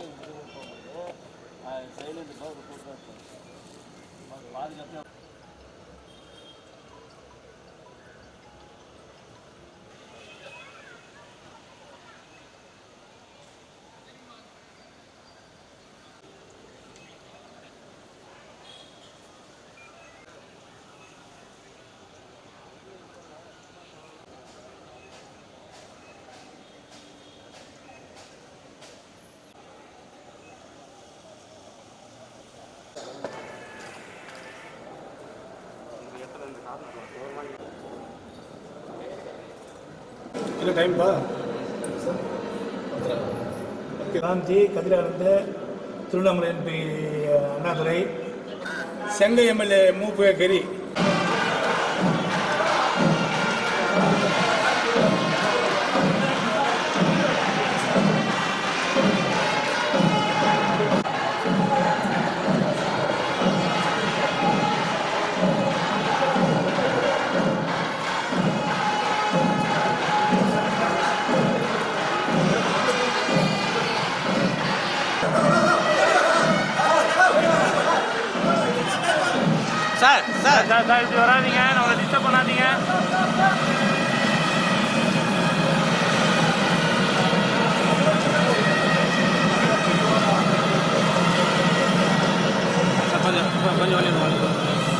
கீழே விட்டு போகும்போது சைலண்ட் பாதுகாப்பு இல்லை டைம்பா காந்தி கதிரானந்து திருவண்ணாமலை எம்பி அண்ணாதுரை. செங்கை எம்எல்ஏ மூப்பு கரி. சார் சார் சார் சார் இப்படி வராதீங்க நம்மளை டிஸ்டர்ப் பண்ணாதீங்க சார் கொஞ்சம் கொஞ்சம் வழி விடுங்க, வழி விடுங்க.